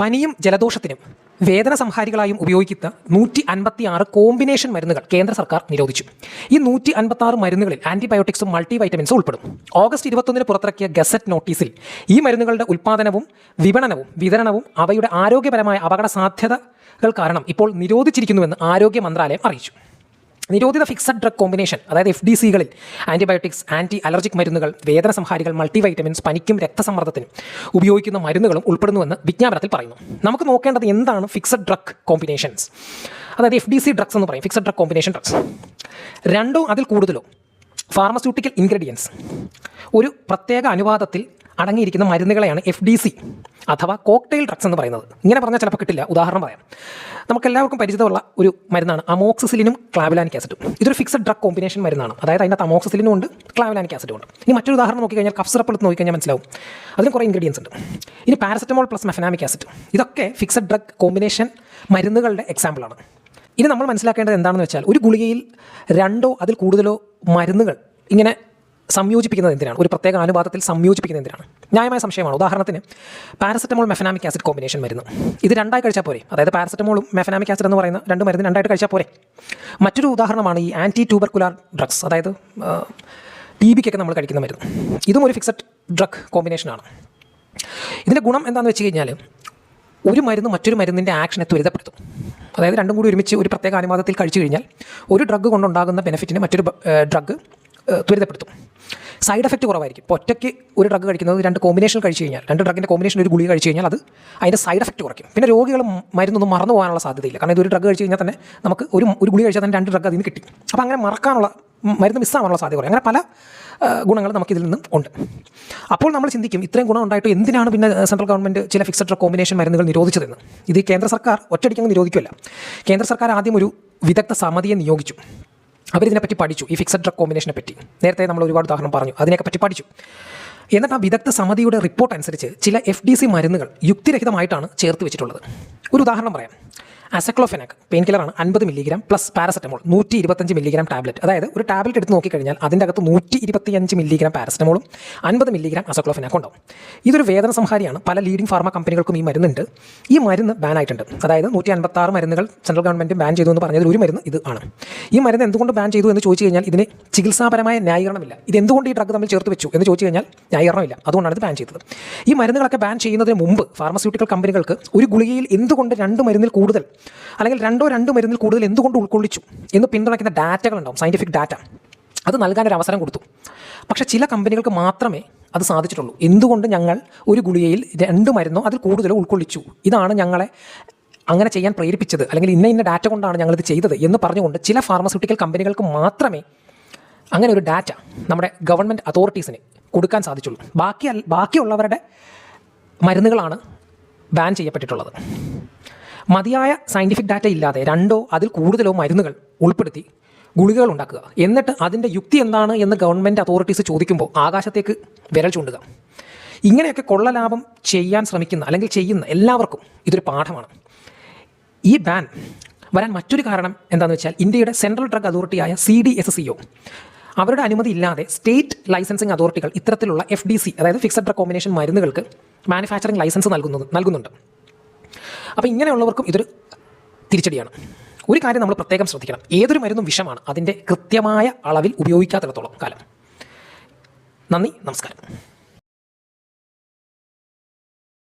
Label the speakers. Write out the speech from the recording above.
Speaker 1: പനിയും ജലദോഷത്തിനും വേദന സംഹാരികളായും ഉപയോഗിക്കുന്ന നൂറ്റി അൻപത്തി ആറ് കോമ്പിനേഷൻ മരുന്നുകൾ കേന്ദ്ര സർക്കാർ നിരോധിച്ചു. ഈ നൂറ്റി അൻപത്തി ആറ് മരുന്നുകളിൽ ആന്റിബയോട്ടിക്സും മൾട്ടി വൈറ്റമിൻസും ഉൾപ്പെടും. ഓഗസ്റ്റ് ഇരുപത്തൊന്നിന് പുറത്തിറക്കിയ ഗസറ്റ് നോട്ടീസിൽ ഈ മരുന്നുകളുടെ ഉൽപ്പാദനവും വിപണനവും വിതരണവും അവയുടെ ആരോഗ്യപരമായ അപകട സാധ്യതകൾ കാരണം ഇപ്പോൾ നിരോധിച്ചിരിക്കുന്നുവെന്ന് ആരോഗ്യ മന്ത്രാലയം അറിയിച്ചു. നിരോധിത ഫിക്സഡ് ഡ്രഗ് കോമ്പിനേഷൻ അതായത് എഫ് ഡി സികളിൽ ആന്റിബയോട്ടിക്സ് ആന്റി അലർജിക് മരുന്നുകൾ വേദന സംഹാരികൾ മൾട്ടി വൈറ്റമിൻസ് പനിക്കും രക്തസമ്മർദ്ദത്തിനും ഉപയോഗിക്കുന്ന മരുന്നുകളും ഉൾപ്പെടുന്നുവെന്ന് വിജ്ഞാപനത്തിൽ പറയുന്നു. നമുക്ക് നോക്കേണ്ടത് എന്താണ് ഫിക്സഡ് ഡ്രഗ് കോമ്പിനേഷൻസ് അതായത് എഫ് ഡി സി ഡ്രഗ്സ് എന്ന് പറയും ഫിക്സഡ് ഡ്രഗ് കോമ്പിനേഷൻ ഡ്രഗ്സ് രണ്ടോ അതിൽ കൂടുതലോ ഫാർമസ്യൂട്ടിക്കൽ ഇൻഗ്രീഡിയൻസ് ഒരു പ്രത്യേക അനുപാതത്തിൽ അടങ്ങിയിരിക്കുന്ന മരുന്നുകളെയാണ് എഫ് ഡി സി അഥവാ കോക്ടെയിൽ ഡ്രഗ്സ് എന്ന് പറയുന്നത്. ഇങ്ങനെ പറഞ്ഞാൽ ചിലപ്പോൾ കിട്ടില്ല. ഉദാഹരണം പറയാം. നമുക്കെല്ലാവർക്കും പരിചിതമുള്ള ഒരു മരുന്നാണ് അമോക്സിസിലിനും ക്ലാവിലാനിക് ആസിഡും ഇതൊരു ഫിക്സഡ് ഡ്രഗ് കോമ്പിനേഷൻ മരുന്നാണ്. അതായത് അതിനകത്ത് അമോക്സിസിലിനും ഉണ്ട് ക്ലാവിലാനിക് ആസിഡും ഉണ്ട്. ഇനി മറ്റൊരു ഉദാഹരണം നോക്കിക്കഴിഞ്ഞാൽ കഫ് സിറപ്പ് എടുത്ത് നോക്കിക്കഴിഞ്ഞാൽ മനസ്സിലാവും. അതിന് കുറേ ഇൻഗ്രീഡിയൻസ് ഉണ്ട്. ഇനി പാരസെറ്റമോൾ പ്ലസ് മെഫനാമിക് ആസിഡ് ഇതൊക്കെ ഫിക്സഡ് ഡ്രഗ് കോമ്പിനേഷൻ മരുന്നുകളുടെ എക്സാമ്പിളാണ് ഇനി നമ്മൾ മനസ്സിലാക്കേണ്ടത് എന്താണെന്ന് വെച്ചാൽ ഒരു ഗുളികയിൽ രണ്ടോ അതിൽ കൂടുതലോ മരുന്നുകൾ ഇങ്ങനെ സംയോജിപ്പിക്കുന്നത് എന്തിനാണ്? ഒരു പ്രത്യേക അനുപാതത്തിൽ സംയോജിപ്പിക്കുന്നത് എന്തിനാണ്? ന്യായമായ സംശയമാണ്. ഉദാഹരണത്തിന് പാരസെറ്റമോൾ മെഫനാമിക് ആസിഡ് കോമ്പിനേഷൻ മരുന്ന്. ഇത് രണ്ടായി കഴിച്ചാൽ പോരെ. അതായത് പാരസെറ്റമോളും മെഫനാമിക് ആസിഡ് എന്ന് പറയുന്ന രണ്ട് മരുന്ന് രണ്ടായിട്ട് കഴിച്ചാൽ പോരെ. മറ്റൊരു ഉദാഹരണമാണ് ഈ ആന്റി ട്യൂബർക്കുലാർ ഡ്രഗ്സ് അതായത് ടി ബിക്കൊക്കെ നമ്മൾ കഴിക്കുന്ന മരുന്ന്. ഇതും ഒരു ഫിക്സഡ് ഡ്രഗ് കോമ്പിനേഷനാണ്. ഇതിന്റെ ഗുണം എന്താണെന്ന് വെച്ച് കഴിഞ്ഞാൽ ഒരു മരുന്ന് മറ്റൊരു മരുന്നിന്റെ ആക്ഷനെ ത്വരിതപ്പെടുത്തും. അതായത് രണ്ടും കൂടി ഒരുമിച്ച് ഒരു പ്രത്യേക അനുവാദത്തിൽ കഴിച്ചു കഴിഞ്ഞാൽ ഒരു ഡ്രഗ് കൊണ്ടുണ്ടാകുന്ന ബെനിഫിറ്റിന് മറ്റൊരു ഡ്രഗ് ത്വരിതപ്പെടുത്തും. സൈഡ് എഫക്റ്റ് കുറവായിരിക്കും. ഒറ്റയ്ക്ക് ഒരു ഡ്രഗ് കഴിക്കുന്നത് രണ്ട് കോമ്പിനേഷൻ കഴിച്ചു കഴിഞ്ഞാൽ രണ്ട് ഡ്രഗിന്റെ കോമ്പിനേഷൻ ഒരു ഗുളി കഴിച്ചു കഴിഞ്ഞാൽ അത് അതിന്റെ സൈഡ് എഫക്റ്റ് കുറയ്ക്കും. പിന്നെ രോഗികൾ മരുന്നൊന്നും മറന്നു പോകാനുള്ള സാധ്യതയില്ല. കാരണം ഇതൊരു ഡ്രഗ് കഴിച്ചു കഴിഞ്ഞാൽ തന്നെ നമുക്ക് ഒരു ഒരു ഗുളി കഴിച്ചാൽ തന്നെ രണ്ട് ഡ്രഗ് അതിൽ നിന്ന് കിട്ടി. അപ്പോൾ അങ്ങനെ മറക്കാനുള്ള മരുന്ന് മിസ്സാവാനുള്ള സാധ്യത കുറയും. അങ്ങനെ പല ഗുണങ്ങൾ നമുക്കിതിൽ നിന്നും ഉണ്ട്. അപ്പോൾ നമ്മൾ ചിന്തിക്കും ഇത്രയും ഗുണം ഉണ്ടായിട്ട് എന്തിനാണ് പിന്നെ സെൻട്രൽ ഗവൺമെന്റ് ചില ഫിക്സഡ് കോമ്പിനേഷൻ മരുന്നുകൾ നിരോധിച്ചതെന്ന്. ഇത് കേന്ദ്ര സർക്കാർ ഒറ്റയടിക്കങ്ങ് നിരോധിക്കുമല്ല കേന്ദ്ര സർക്കാർ ആദ്യം ഒരു വിദഗ്ധ സമിതിയെ നിയോഗിച്ചു. അവരിതിനെപ്പറ്റി പഠിച്ചു ഈ ഫിക്സഡ് ഡ്രഗ് കോമ്പിനേഷനെ പറ്റി നേരത്തെ നമ്മൾ ഒരുപാട് ഉദാഹരണം പറഞ്ഞു അതിനെയൊക്കെ പറ്റി പഠിച്ചു. എന്നിട്ട് ആ വിദഗ്ധ സമിതിയുടെ റിപ്പോർട്ട് അനുസരിച്ച് ചില എഫ് ഡി സി മരുന്നുകൾ യുക്തിരഹിതമായിട്ടാണ് ചേർത്ത് വെച്ചിട്ടുള്ളത്. ഒരു ഉദാഹരണം പറയാം. അസക്ലോഫെനാക് പെയിൻ കില്ലറാണ് അൻപത് മില്ലിഗ്രാം പ്ലസ് പാരസെറ്റമോൾ നൂറ്റി ഇരുപത്തഞ്ച് മില്ലിഗ്രാം ടാബ്ലറ്റ് അതായത് ഒരു ടാബ്ലറ്റ് എടുത്ത് നോക്കിക്കഴിഞ്ഞാൽ അതിന്റെ അകത്ത് നൂറ്റി ഇരുപത്തിയഞ്ച് മില്ലിഗ്രാം പാരസെറ്റമോളും അൻപത് മില്ലിഗ്രാം അസക്ലോഫെനാക് ഉണ്ടാവും. ഇതൊരു വേദന സംഹാരിയാണ്. പല ലീഡിംഗ് ഫാർമ കമ്പനികൾക്കും ഈ മരുന്നുണ്ട്. ഈ മരുന്ന് ബാൻ ആയിട്ടുണ്ട്. അതായത് നൂറ്റി അൻപത്താറ് മരുന്നുകൾ സെൻട്രൽ ഗവൺമെന്റ് ബാൻ ചെയ്തു എന്ന് പറഞ്ഞതിൽ ഒരു മരുന്ന് ഇത് ആണ്. ഈ മരുന്ന് എന്തുകൊണ്ട് ബാൻ ചെയ്തു എന്ന് ചോദിച്ചു കഴിഞ്ഞാൽ ഇതിന് ചികിത്സാപരമായ ന്യായീകരണമില്ല. ഇത് എന്തുകൊണ്ട് ഈ ഡ്രഗ് തമ്മിൽ ചേർത്ത് വെച്ചു എന്ന് ചോദിച്ചു കഴിഞ്ഞാൽ ന്യായീകരണമില്ല. അതുകൊണ്ടാണ് ഇത് ബാൻ ചെയ്തത്. ഈ മരുന്നുകളൊക്കെ ബാൻ ചെയ്യുന്നതിന് മുമ്പ് ഫാർമസ്യൂട്ടിക്കൽ കമ്പനികൾക്ക് ഒരു ഗുളികയിൽ എന്തുകൊണ്ട് രണ്ട് മരുന്നിൽ കൂടുതൽ അല്ലെങ്കിൽ രണ്ടോ രണ്ട് മരുന്നിൽ കൂടുതൽ എന്തുകൊണ്ട് ഉൾക്കൊള്ളിച്ചു എന്ന് പിന്തുണയ്ക്കുന്ന ഡാറ്റകളുണ്ടാവും സയന്റിഫിക് ഡാറ്റ അത് നൽകാനൊരു അവസരം കൊടുത്തു. പക്ഷേ ചില കമ്പനികൾക്ക് മാത്രമേ അത് സാധിച്ചിട്ടുള്ളൂ. എന്തുകൊണ്ട് ഞങ്ങൾ ഒരു ഗുളികയിൽ രണ്ട് മരുന്നോ അതിൽ കൂടുതലോ ഉൾക്കൊള്ളിച്ചു? ഇതാണ് ഞങ്ങളെ അങ്ങനെ ചെയ്യാൻ പ്രേരിപ്പിച്ചത്. അല്ലെങ്കിൽ ഇന്ന ഇന്ന ഡാറ്റ കൊണ്ടാണ് ഞങ്ങളിത് ചെയ്തത് എന്ന് പറഞ്ഞുകൊണ്ട് ചില ഫാർമസ്യൂട്ടിക്കൽ കമ്പനികൾക്ക് മാത്രമേ അങ്ങനെ ഒരു ഡാറ്റ നമ്മുടെ ഗവൺമെന്റ് അതോറിറ്റീസിന് കൊടുക്കാൻ സാധിച്ചുള്ളൂ. ബാക്കി ബാക്കിയുള്ളവരുടെ മരുന്നുകളാണ് ബാൻ ചെയ്യപ്പെട്ടിട്ടുള്ളത്. മതിയായ സയന്റിഫിക് ഡാറ്റ ഇല്ലാതെ രണ്ടോ അതിൽ കൂടുതലോ മരുന്നുകൾ ഉൾപ്പെടുത്തി ഗുളികകൾ ഉണ്ടാക്കുക. എന്നിട്ട് അതിന്റെ യുക്തി എന്താണ് എന്ന് ഗവൺമെന്റ് അതോറിറ്റീസ് ചോദിക്കുമ്പോൾ ആകാശത്തേക്ക് വിരൽ ചൂണ്ടുക. ഇങ്ങനെയൊക്കെ കൊള്ളലാഭം ചെയ്യാൻ ശ്രമിക്കുന്ന അല്ലെങ്കിൽ ചെയ്യുന്ന എല്ലാവർക്കും ഇതൊരു പാഠമാണ്. ഈ ബാൻ വരാൻ മറ്റൊരു കാരണം എന്താണെന്ന് വെച്ചാൽ ഇന്ത്യയുടെ central drug അതോറിറ്റിയായ C D S C O അവരുടെ അനുമതി ഇല്ലാതെ സ്റ്റേറ്റ് ലൈസൻസിങ് അതോറിറ്റികൾ ഇത്തരത്തിലുള്ള എഫ് ഡി സി അതായത് ഫിക്സഡ് ഡ്രഗ് കോമ്പിനേഷൻ മരുന്നുകൾക്ക് മാനുഫാക്ചറിംഗ് ലൈസൻസ് നൽകുന്നത് നൽകുന്നുണ്ട്. അപ്പോൾ ഇങ്ങനെയുള്ളവർക്കും ഇതൊരു തിരിച്ചടിയാണ്. ഒരു കാര്യം നമ്മൾ പ്രത്യേകം ശ്രദ്ധിക്കണം. ഏതൊരു മരുന്നും വിഷമാണ് അതിന്റെ കൃത്യമായ അളവിൽ ഉപയോഗിക്കാത്തിടത്തോളം കാലം. നന്ദി നമസ്കാരം.